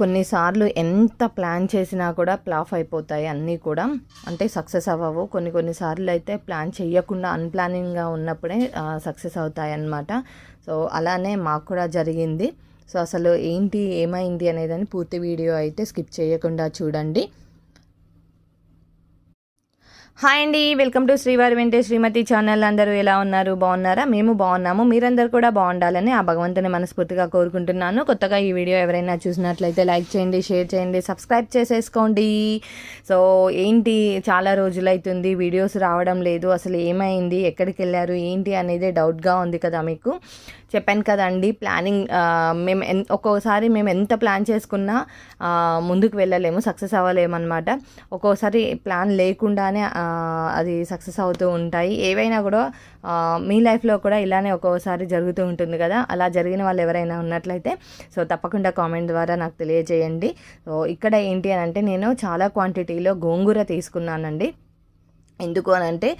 కొన్నిసార్లు ఎంత ప్లాన్ చేసినా కూడా ప్లాఫ్ అయిపోతాయి అన్నీ కూడా. అంటే సక్సెస్ అవ్వవు. కొన్ని కొన్నిసార్లు అయితే ప్లాన్ చేయకుండా అన్ప్లానింగ్గా ఉన్నప్పుడే సక్సెస్ అవుతాయి అన్నమాట సో అలానే మాకు కూడా జరిగింది. సో అసలు ఏంటి ఏమైంది అనేదని పూర్తి వీడియో అయితే స్కిప్ చేయకుండా చూడండి. హాయ్ అండి వెల్కమ్ టు శ్రీవారి వెంటే శ్రీమతి ఛానల్. అందరూ ఎలా ఉన్నారు? బాగున్నారా? మేము బాగున్నాము. మీరందరూ కూడా బాగుండాలని ఆ భగవంతుని మనస్ఫూర్తిగా కోరుకుంటున్నాను. కొత్తగా ఈ వీడియో ఎవరైనా చూసినట్లయితే లైక్ చేయండి షేర్ చేయండి సబ్స్క్రైబ్ చేసేసుకోండి. సో ఏంటి చాలా రోజులైతుంది వీడియోస్ రావడం లేదు అసలు ఏమైంది ఎక్కడికి వెళ్ళారు ఏంటి అనేది డౌట్గా ఉంది కదా మీకు. చెప్పాను కదండి ప్లానింగ్ మేము ఎన్ ఒక్కోసారి మేము ఎంత ప్లాన్ చేసుకున్నా ముందుకు వెళ్ళలేము సక్సెస్ అవ్వలేమన్నమాట. ఒక్కోసారి ప్లాన్ లేకుండానే అది సక్సెస్ అవుతూ ఉంటాయి. ఏవైనా కూడా మీ లైఫ్లో కూడా ఇలానే ఒక్కోసారి జరుగుతూ ఉంటుంది కదా. అలా జరిగిన వాళ్ళు ఎవరైనా ఉన్నట్లయితే సో తప్పకుండా కామెంట్ ద్వారా నాకు తెలియజేయండి. సో ఇక్కడ ఏంటి అని అంటే నేను చాలా క్వాంటిటీలో గోంగూర తీసుకున్నానండి. ఎందుకు అని అంటే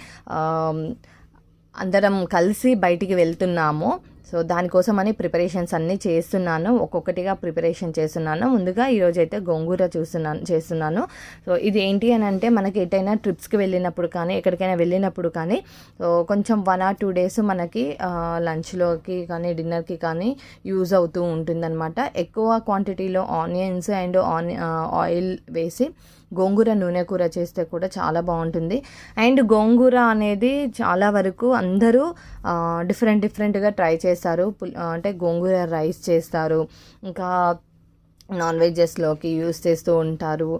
అందరం కలిసి బయటికి వెళ్తున్నాము. సో దానికోసమని ప్రిపరేషన్స్ అన్నీ చేస్తున్నాను. ఒక్కొక్కటిగా ప్రిపరేషన్ చేస్తున్నాను. ముందుగా ఈరోజు అయితే గోంగూర చూస్తున్నాను చేస్తున్నాను. సో ఇది ఏంటి అని అంటే మనకి ఎటైనా ట్రిప్స్కి వెళ్ళినప్పుడు కానీ ఎక్కడికైనా వెళ్ళినప్పుడు కానీ కొంచెం వన్ ఆర్ టూ డేస్ మనకి లంచ్లోకి కానీ డిన్నర్కి కానీ యూజ్ అవుతూ ఉంటుందన్నమాట. ఎక్కువ క్వాంటిటీలో ఆనియన్స్ అండ్ ఆని ఆయిల్ వేసి గోంగూర నూనె కూర చేస్తే కూడా చాలా బాగుంటుంది. అండ్ గోంగూర అనేది చాలా వరకు అందరూ డిఫరెంట్ డిఫరెంట్గా ట్రై చేస్తారు. అంటే గోంగూర రైస్ చేస్తారు. ఇంకా నాన్ వెజెస్లోకి యూస్ చేస్తూ ఉంటారు.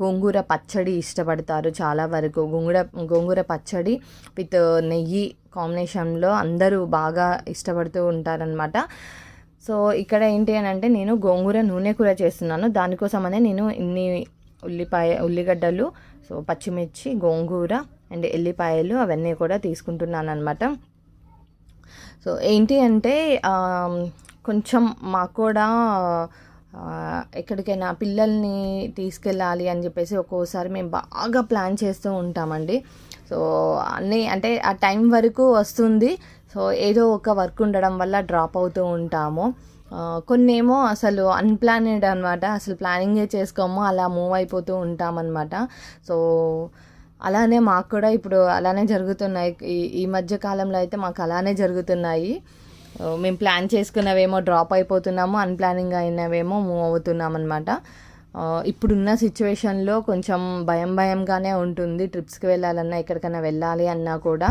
గోంగూర పచ్చడి ఇష్టపడతారు చాలా వరకు. గోంగూర గోంగూర పచ్చడి విత్ నెయ్యి కాంబినేషన్లో అందరూ బాగా ఇష్టపడుతూ ఉంటారనమాట సో ఇక్కడ ఏంటి అని అంటే నేను గోంగూర నూనె కూర చేస్తున్నాను. దానికోసమనే నేను ఇన్ని ఉల్లిపాయ ఉల్లిగడ్డలు సో పచ్చిమిర్చి గోంగూర అండ్ ఎల్లిపాయలు అవన్నీ కూడా తీసుకుంటున్నాను అనమాట సో ఏంటి అంటే కొంచెం మాకు కూడా ఎక్కడికైనా పిల్లల్ని తీసుకెళ్ళాలి అని చెప్పేసి ఒక్కోసారి మేము బాగా ప్లాన్ చేస్తూ ఉంటామండి. సో అన్నీ అంటే ఆ టైం వరకు వస్తుంది. సో ఏదో ఒక వర్క్ ఉండడం వల్ల డ్రాప్ అవుతూ ఉంటాము. కొన్ని ఏమో అసలు అన్ప్లానెడ్ అనమాట అసలు ప్లానింగే చేసుకోము అలా మూవ్ అయిపోతూ ఉంటామన్నమాట. సో అలానే మాకు కూడా ఇప్పుడు అలానే జరుగుతున్నాయి. ఈ ఈ మధ్య కాలంలో అయితే మాకు అలానే జరుగుతున్నాయి. మేము ప్లాన్ చేసుకున్నవేమో డ్రాప్ అయిపోతున్నాము అన్ప్లానింగ్ అయినవేమో మూవ్ అవుతున్నాం అనమాట ఇప్పుడున్న సిచ్యువేషన్లో కొంచెం భయం భయంగానే ఉంటుంది. ట్రిప్స్కి వెళ్ళాలన్నా ఎక్కడికైనా వెళ్ళాలి అన్నా కూడా.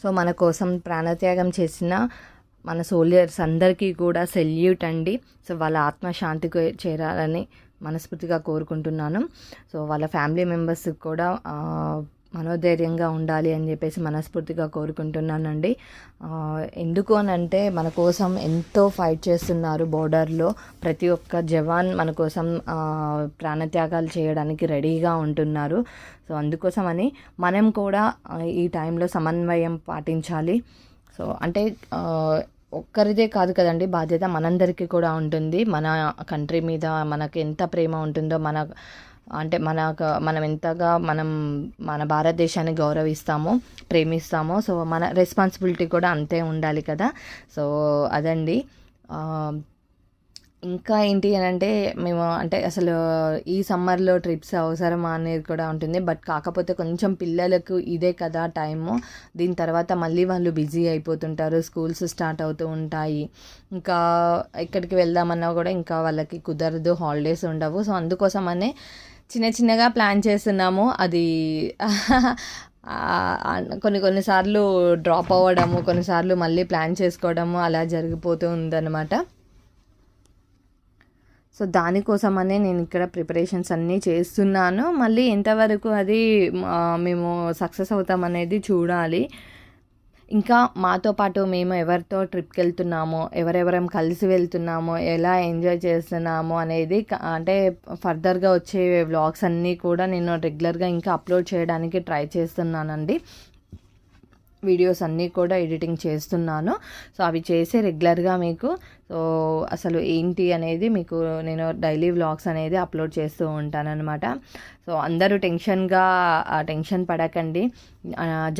సో మన కోసం ప్రాణత్యాగం చేసిన మన సోల్జర్స్ అందరికీ కూడా సెల్యూట్ అండి. సో వాళ్ళ ఆత్మశాంతికి చేరాలని మనస్ఫూర్తిగా కోరుకుంటున్నాను. సో వాళ్ళ ఫ్యామిలీ మెంబర్స్కి కూడా మనోధైర్యంగా ఉండాలి అని చెప్పేసి మనస్ఫూర్తిగా కోరుకుంటున్నానండి. ఎందుకు అని అంటే మన కోసం ఎంతో ఫైట్ చేస్తున్నారు బోర్డర్లో. ప్రతి ఒక్క జవాన్ మన కోసం ప్రాణత్యాగాలు చేయడానికి రెడీగా ఉంటున్నారు. సో అందుకోసమని మనం కూడా ఈ టైంలో సమన్వయం పాటించాలి. సో అంటే ఒక్కరిదే కాదు కదండి బాధ్యత మనందరికీ కూడా ఉంటుంది. మన కంట్రీ మీద మనకి ఎంత ప్రేమ ఉంటుందో మన అంటే మన మనం ఎంతగా మనం మన భారతదేశాన్ని గౌరవిస్తామో ప్రేమిస్తామో సో మన రెస్పాన్సిబిలిటీ కూడా అంతే ఉండాలి కదా. సో అదండి. ఇంకా ఏంటి అని అంటే మేము అంటే అసలు ఈ సమ్మర్లో ట్రిప్స్ అవసరమా అనేది కూడా ఉంటుంది. బట్ కాకపోతే కొంచెం పిల్లలకు ఇదే కదా టైము. దీని తర్వాత మళ్ళీ వాళ్ళు బిజీ అయిపోతుంటారు. స్కూల్స్ స్టార్ట్ అవుతూ ఉంటాయి. ఇంకా ఎక్కడికి వెళ్దామన్నా కూడా ఇంకా వాళ్ళకి కుదరదు. హాలిడేస్ ఉండవు. సో అందుకోసమనే చిన్న చిన్నగా ప్లాన్ చేస్తున్నాము. అది కొన్ని కొన్నిసార్లు డ్రాప్ అవ్వడము కొన్నిసార్లు మళ్ళీ ప్లాన్ చేసుకోవడము అలా జరిగిపోతూ ఉందన్నమాట. సో దానికోసమనే నేను ఇక్కడ ప్రిపరేషన్స్ అన్నీ చేస్తున్నాను. మళ్ళీ ఎంతవరకు అది మేము సక్సెస్ అవుతామనేది చూడాలి. ఇంకా మాతో పాటు మేము ఎవరితో ట్రిప్కి వెళ్తున్నామో ఎవరెవరం కలిసి వెళ్తున్నామో ఎలా ఎంజాయ్ చేస్తున్నామో అనేది అంటే ఫర్దర్గా వచ్చే వ్లాగ్స్ అన్నీ కూడా నేను రెగ్యులర్గా ఇంకా అప్లోడ్ చేయడానికి ట్రై చేస్తున్నానండి. వీడియోస్ అన్నీ కూడా ఎడిటింగ్ చేస్తున్నాను. సో అవి చేసి రెగ్యులర్గా మీకు సో అసలు ఏంటి అనేది మీకు నేను డైలీ వ్లాగ్స్ అనేది అప్లోడ్ చేస్తూ ఉంటానన్నమాట. సో అందరూ టెన్షన్గా టెన్షన్ పడకండి.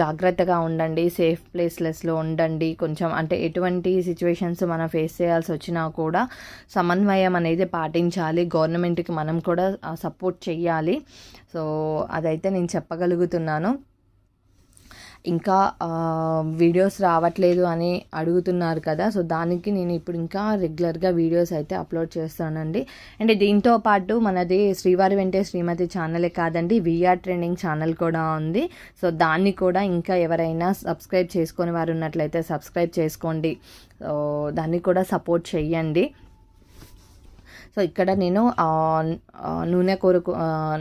జాగ్రత్తగా ఉండండి సేఫ్ ప్లేస్లెస్లో ఉండండి. కొంచెం అంటే ఎటువంటి సిచ్యువేషన్స్ మనం ఫేస్ చేయాల్సి వచ్చినా కూడా సమన్వయం అనేది పాటించాలి. గవర్నమెంట్కి మనం కూడా సపోర్ట్ చేయాలి సో అదైతే నేను చెప్పగలుగుతున్నాను. ఇంకా వీడియోస్ రావట్లేదు అని అడుగుతున్నారు కదా సో దానికి నేను ఇప్పుడు ఇంకా రెగ్యులర్గా వీడియోస్ అయితే అప్లోడ్ చేస్తానండి. అంటే దీంతో పాటు మనది శ్రీవారి వెంటే శ్రీమతి ఛానలే కాదండి విఆర్ ట్రెండింగ్ ఛానల్ కూడా ఉంది. సో దాన్ని కూడా ఇంకా ఎవరైనా సబ్స్క్రైబ్ చేసుకొని వారు ఉన్నట్లయితే సబ్స్క్రైబ్ చేసుకోండి. సో దాన్ని కూడా సపోర్ట్ చెయ్యండి. సో ఇక్కడ నేను నూనె కూర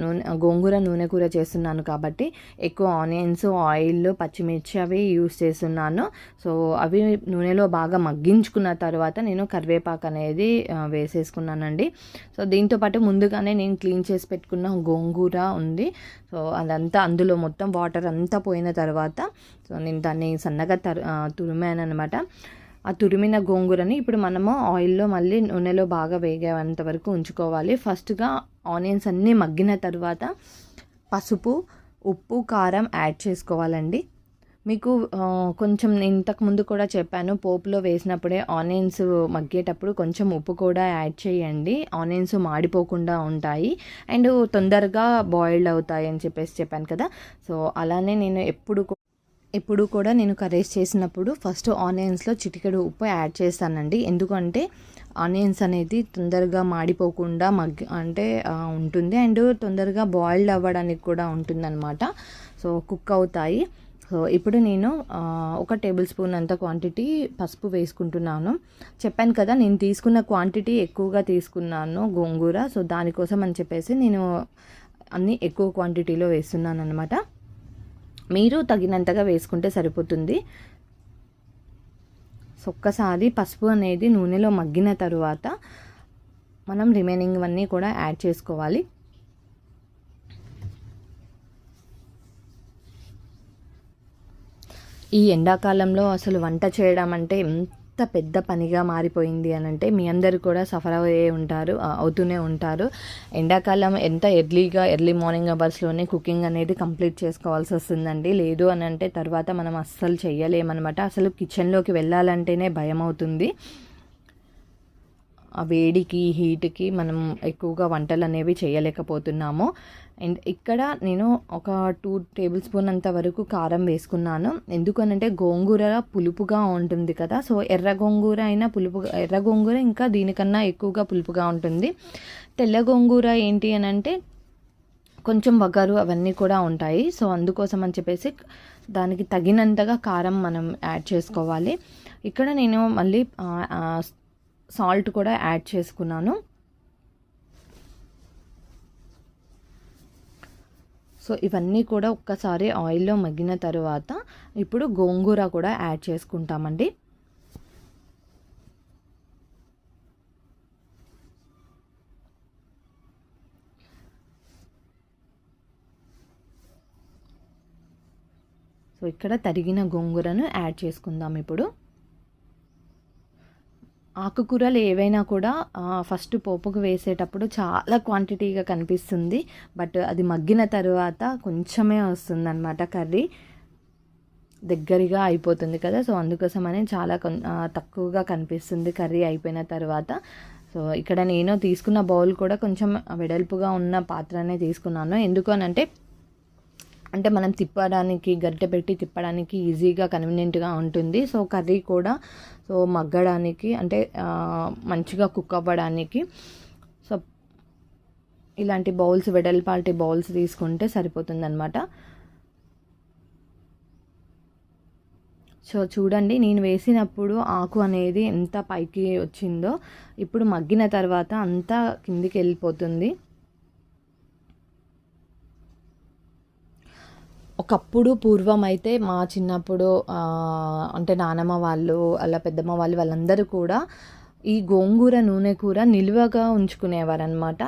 నూనె గోంగూర నూనె కూర చేస్తున్నాను కాబట్టి ఎక్కువ ఆనియన్స్ ఆయిల్ పచ్చిమిర్చి అవి యూస్ చేస్తున్నాను. సో అవి నూనెలో బాగా మగ్గించుకున్న తర్వాత నేను కరివేపాకు అనేది వేసేసుకున్నానండి. సో దీంతో పాటు ముందుగానే నేను క్లీన్ చేసి పెట్టుకున్న గోంగూర ఉంది. సో అదంతా అందులో మొత్తం వాటర్ అంతా పోయిన తర్వాత సో నేను దాన్ని సన్నగా తరు తురిమాను అనమాట ఆ తురిమిన గోంగూరని ఇప్పుడు మనము ఆయిల్లో మళ్ళీ నూనెలో బాగా వేగేంత వరకు ఉంచుకోవాలి. ఫస్ట్గా ఆనియన్స్ అన్నీ మగ్గిన తర్వాత పసుపు ఉప్పు కారం యాడ్ చేసుకోవాలండి. మీకు కొంచెం నేను ఇంతకు ముందు కూడా చెప్పాను పోపులో వేసినప్పుడే ఆనియన్స్ మగ్గేటప్పుడు కొంచెం ఉప్పు కూడా యాడ్ చేయండి. ఆనియన్స్ మాడిపోకుండా ఉంటాయి. అండ్ తొందరగా బాయిల్డ్ అవుతాయి అని చెప్పేసి చెప్పాను కదా. సో అలానే నేను ఎప్పుడు ఎప్పుడు కూడా నేను కర్రీస్ చేసినప్పుడు ఫస్ట్ ఆనియన్స్లో చిటికెడు ఉప్పు యాడ్ చేస్తానండి. ఎందుకంటే ఆనియన్స్ అనేది తొందరగా మాడిపోకుండా మగ్గి అంటే ఉంటుంది. అండ్ తొందరగా బాయిల్డ్ అవ్వడానికి కూడా ఉంటుందన్నమాట. సో కుక్ అవుతాయి. సో ఇప్పుడు నేను ఒక టేబుల్ స్పూన్ అంత క్వాంటిటీ పసుపు వేసుకుంటున్నాను. చెప్పాను కదా నేను తీసుకున్న క్వాంటిటీ ఎక్కువగా తీసుకున్నాను గోంగూర. సో దానికోసం అని చెప్పేసి నేను అన్నీ ఎక్కువ క్వాంటిటీలో వేస్తున్నాను అనమాట మీరు తగినంతగా వేసుకుంటే సరిపోతుంది. సో ఒక్కసారి పసుపు అనేది నూనెలో మగ్గిన తరువాత మనం రిమైనింగ్ అన్నీ కూడా యాడ్ చేసుకోవాలి. ఈ ఎండాకాలంలో అసలు వంట చేయడం అంటే ఎంత పెద్ద పనిగా మారిపోయింది అని అంటే మీ అందరు కూడా సఫర్ అయ్యే ఉంటారు అవుతూనే ఉంటారు. ఎండాకాలం ఎంత ఎర్లీగా ఎర్లీ మార్నింగ్ అవర్స్లోనే కుకింగ్ అనేది కంప్లీట్ చేసుకోవాల్సి వస్తుందండి. లేదు అని అంటే తర్వాత మనం అస్సలు చేయలేమన్నమాట అసలు కిచెన్లోకి వెళ్ళాలంటేనే భయం అవుతుంది వేడికి హీట్కి మనం ఎక్కువగా వంటలు అనేవి చేయలేకపోతున్నాము. అండ్ ఇక్కడ నేను ఒక టూ టేబుల్ స్పూన్ అంత వరకు కారం వేసుకున్నాను. ఎందుకనంటే గోంగూర పులుపుగా ఉంటుంది కదా. సో ఎర్ర గోంగూర అయినా పులుపుగా ఎర్ర గోంగూర ఇంకా దీనికన్నా ఎక్కువగా పులుపుగా ఉంటుంది. తెల్ల గోంగూర ఏంటి అని అంటే కొంచెం వగరు అవన్నీ కూడా ఉంటాయి. సో అందుకోసం అని చెప్పేసి దానికి తగినంతగా కారం మనం యాడ్ చేసుకోవాలి. ఇక్కడ నేను మళ్ళీ సాల్ట్ కూడా యాడ్ చేసుకున్నాను. సో ఇవన్నీ కూడా ఒక్కసారి ఆయిల్లో మగ్గిన తర్వాత ఇప్పుడు గోంగూర కూడా యాడ్ చేసుకుంటామండి. సో ఇక్కడ తరిగిన గోంగూరను యాడ్ చేసుకుందాం ఇప్పుడు. ఆకుకూరలు ఏవైనా కూడా ఫస్ట్ పోపుకు వేసేటప్పుడు చాలా క్వాంటిటీగా కనిపిస్తుంది. బట్ అది మగ్గిన తర్వాత కొంచెమే వస్తుంది అనమాట కర్రీ. దగ్గరగా అయిపోతుంది కదా సో అందుకోసమని చాలా కొన్- తక్కువగా కనిపిస్తుంది కర్రీ అయిపోయిన తర్వాత. సో ఇక్కడ నేను తీసుకున్న బౌల్ కూడా కొంచెం వెడల్పుగా ఉన్న పాత్రనే తీసుకున్నాను. ఎందుకు అని అంటే మనం తిప్పడానికి గరిటె పెట్టి తిప్పడానికి ఈజీగా కన్వీనియంట్గా ఉంటుంది. సో కర్రీ కూడా సో మగ్గడానికి అంటే మంచిగా కుక్ అవ్వడానికి సో ఇలాంటి బౌల్స్ వెడల్పాటి బౌల్స్ తీసుకుంటే సరిపోతుంది అనమాట సో చూడండి నేను వేసినప్పుడు ఆకు అనేది ఎంత పైకి వచ్చిందో ఇప్పుడు మగ్గిన తర్వాత అంతా కిందికి వెళ్ళిపోతుంది. ఒకప్పుడు పూర్వం అయితే మా చిన్నప్పుడు అంటే నానమ్మ వాళ్ళు అలా పెద్దమ్మ వాళ్ళు వాళ్ళందరూ కూడా ఈ గోంగూర నూనె కూర నిల్వగా ఉంచుకునేవారనమాట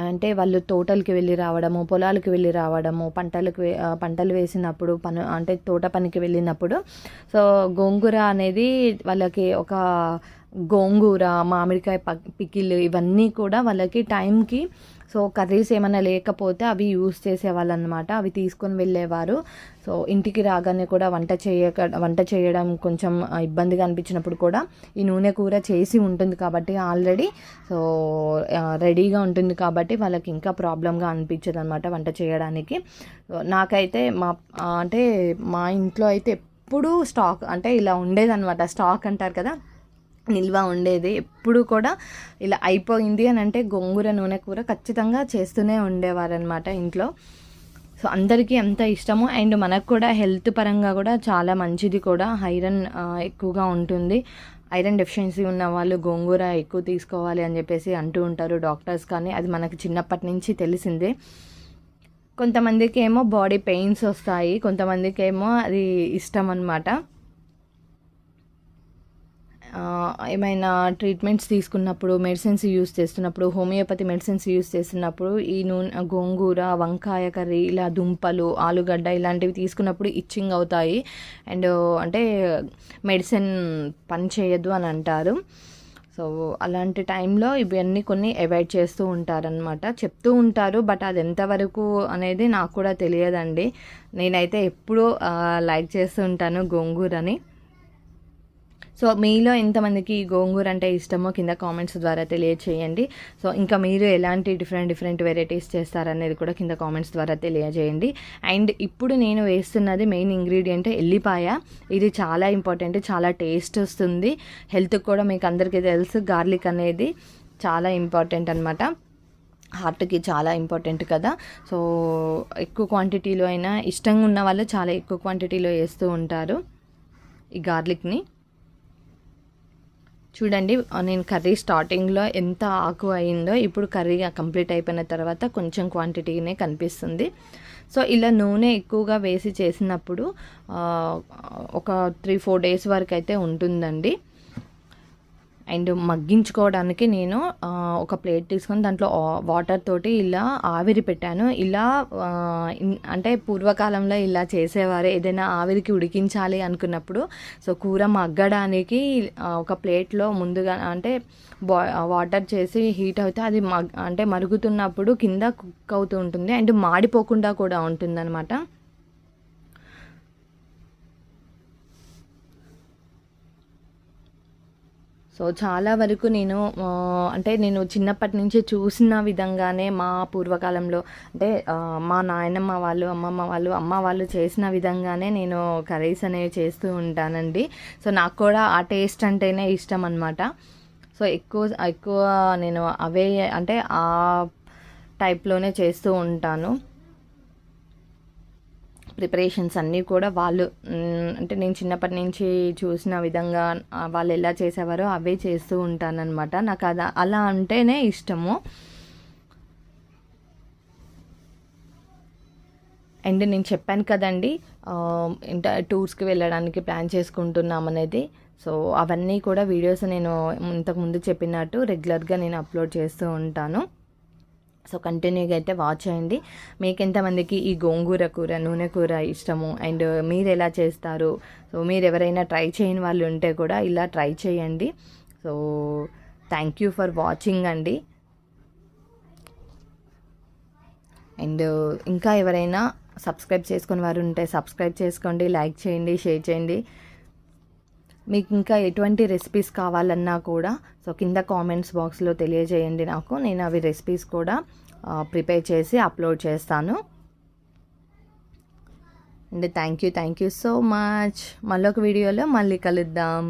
అంటే వాళ్ళు తోటలకి వెళ్ళి రావడము పొలాలకు వెళ్ళి రావడము పంటలకు పంటలు వేసినప్పుడు పను అంటే తోట పనికి వెళ్ళినప్పుడు. సో గోంగూర అనేది వాళ్ళకి ఒక గోంగూర మామిడికాయ పికిల్ ఇవన్నీ కూడా వాళ్ళకి టైంకి సో కర్రీస్ ఏమైనా లేకపోతే అవి యూస్ చేసేవాళ్ళు అనమాట అవి తీసుకొని వెళ్ళేవారు. సో ఇంటికి రాగానే కూడా వంట చేయక వంట చేయడం కొంచెం ఇబ్బందిగా అనిపించినప్పుడు కూడా ఈ నూనె కూర చేసి ఉంటుంది కాబట్టి ఆల్రెడీ సో రెడీగా ఉంటుంది కాబట్టి వాళ్ళకి ఇంకా ప్రాబ్లంగా అనిపించదు అనమాట వంట చేయడానికి. నాకైతే మా అంటే మా ఇంట్లో అయితే ఎప్పుడూ స్టాక్ అంటే ఇలా ఉండేదన్నమాట స్టాక్ అంటారు కదా నిల్వ ఉండేది. ఎప్పుడు కూడా ఇలా అయిపోయింది అని అంటే గోంగూర నూనె కూర ఖచ్చితంగా చేస్తూనే ఉండేవారనమాట ఇంట్లో. సో అందరికీ ఎంత ఇష్టమో అండ్ మనకు కూడా హెల్త్ పరంగా కూడా చాలా మంచిది కూడా. ఐరన్ ఎక్కువగా ఉంటుంది. ఐరన్ డెఫిషియన్సీ ఉన్న వాళ్ళు గోంగూర ఎక్కువ తీసుకోవాలి అని చెప్పేసి అంటూ ఉంటారు డాక్టర్స్ కానీ అది మనకు చిన్నప్పటి నుంచి తెలిసిందే. కొంతమందికి ఏమో బాడీ పెయిన్స్ వస్తాయి కొంతమందికి ఏమో అది ఇష్టం అనమాట ఏమైనా ట్రీట్మెంట్స్ తీసుకున్నప్పుడు మెడిసిన్స్ యూస్ చేస్తున్నప్పుడు హోమియోపతి మెడిసిన్స్ యూస్ చేస్తున్నప్పుడు ఈ నూనె గోంగూర వంకాయ కర్రీ ఇలా దుంపలు ఆలుగడ్డ ఇలాంటివి తీసుకున్నప్పుడు ఇచ్చింగ్ అవుతాయి. అండ్ అంటే మెడిసిన్ పని చేయదు అని అంటారు. సో అలాంటి టైంలో ఇవన్నీ కొన్ని అవాయిడ్ చేస్తూ ఉంటారనమాట చెప్తూ ఉంటారు బట్ అది ఎంతవరకు అనేది నాకు కూడా తెలియదండి. నేనైతే ఎప్పుడూ లైక్ చేస్తూ ఉంటాను గోంగూరని. సో మీలో ఎంతమందికి ఈ గోంగూర అంటే ఇష్టమో కింద కామెంట్స్ ద్వారా తెలియచేయండి. సో ఇంకా మీరు ఎలాంటి డిఫరెంట్ డిఫరెంట్ వెరైటీస్ చేస్తారనేది కూడా కింద కామెంట్స్ ద్వారా తెలియజేయండి. అండ్ ఇప్పుడు నేను వేస్తున్నది మెయిన్ ఇంగ్రీడియంట్ ఎల్లిపాయ. ఇది చాలా ఇంపార్టెంట్ చాలా టేస్ట్ వస్తుంది. హెల్త్కి కూడా మీకు అందరికీ తెలుసు గార్లిక్ అనేది చాలా ఇంపార్టెంట్ అనమాట హార్ట్కి చాలా ఇంపార్టెంట్ కదా. సో ఎక్కువ క్వాంటిటీలో అయినా ఇష్టంగా ఉన్న వాళ్ళు చాలా ఎక్కువ క్వాంటిటీలో వేస్తూ ఉంటారు ఈ గార్లిక్ని చూడండి నేను కర్రీ స్టార్టింగ్లో ఎంత ఆకు అయిందో ఇప్పుడు కర్రీ కంప్లీట్ అయిపోయిన తర్వాత కొంచెం క్వాంటిటీనే కనిపిస్తుంది. సో ఇలా నూనె ఎక్కువగా వేసి చేసినప్పుడు ఒక త్రీ ఫోర్ డేస్ వరకు అయితే ఉంటుందండి. అండ్ మగ్గించుకోవడానికి నేను ఒక ప్లేట్ తీసుకొని దాంట్లో వాటర్ తోటి ఇలా ఆవిరి పెట్టాను. ఇలా అంటే పూర్వకాలంలో ఇలా చేసేవారు ఏదైనా ఆవిరికి ఉడికించాలి అనుకున్నప్పుడు. సో కూర మగ్గడానికి ఒక ప్లేట్లో ముందుగా అంటే వాటర్ చేసి హీట్ అవుతే అది మగ్ అంటే మరుగుతున్నప్పుడు కింద కుక్ అవుతూ ఉంటుంది. అండ్ మాడిపోకుండా కూడా ఉంటుందన్నమాట. సో చాలా వరకు నేను అంటే నేను చిన్నప్పటి నుంచి చూసిన విధంగానే మా పూర్వకాలంలో అంటే మా నాయనమ్మ వాళ్ళు అమ్మమ్మ వాళ్ళు అమ్మ వాళ్ళు చేసిన విధంగానే నేను కర్రీస్ అనేవి చేస్తూ ఉంటానండి. సో నాకు కూడా ఆ టేస్ట్ అంటేనే ఇష్టం అనమాట సో ఎక్కువ ఎక్కువ నేను అవే అంటే ఆ టైప్లోనే చేస్తూ ఉంటాను. ప్రిపరేషన్స్ అన్నీ కూడా వాళ్ళు అంటే నేను చిన్నప్పటి నుంచి చూసిన విధంగా వాళ్ళు ఎలా చేసేవారో అవే చేస్తూ ఉంటానన్నమాట. నాకు అది అలా అంటేనే ఇష్టము. అండ్ నేను చెప్పాను కదండి టూర్స్కి వెళ్ళడానికి ప్లాన్ చేసుకుంటున్నాం అనేది. సో అవన్నీ కూడా వీడియోస్ నేను ఇంతకుముందు చెప్పినట్టు రెగ్యులర్గా నేను అప్లోడ్ చేస్తూ ఉంటాను. సో కంటిన్యూగా అయితే వాచ్ చేయండి మీకు ఎంతమందికి ఈ గోంగూర కూర నూనె కూర ఇష్టము? అండ్ మీరు ఎలా చేస్తారు? సో మీరు ఎవరైనా ట్రై చేయని వాళ్ళు ఉంటే కూడా ఇలా ట్రై చేయండి. So thank you for watching అండి. అండ్ ఇంకా ఎవరైనా సబ్స్క్రైబ్ చేసుకుని వారు ఉంటే సబ్స్క్రైబ్ చేసుకోండి లైక్ చేయండి షేర్ చేయండి. మీకు ఇంకా ఎటువంటి రెసిపీస్ కావాలన్నా కూడా సో కింద కామెంట్స్ బాక్స్లో తెలియజేయండి నాకు. నేను అవి రెసిపీస్ కూడా ప్రిపేర్ చేసి అప్లోడ్ చేస్తాను. And thank you thank you so much మళ్ళొక వీడియోలో మళ్ళీ కలుద్దాం.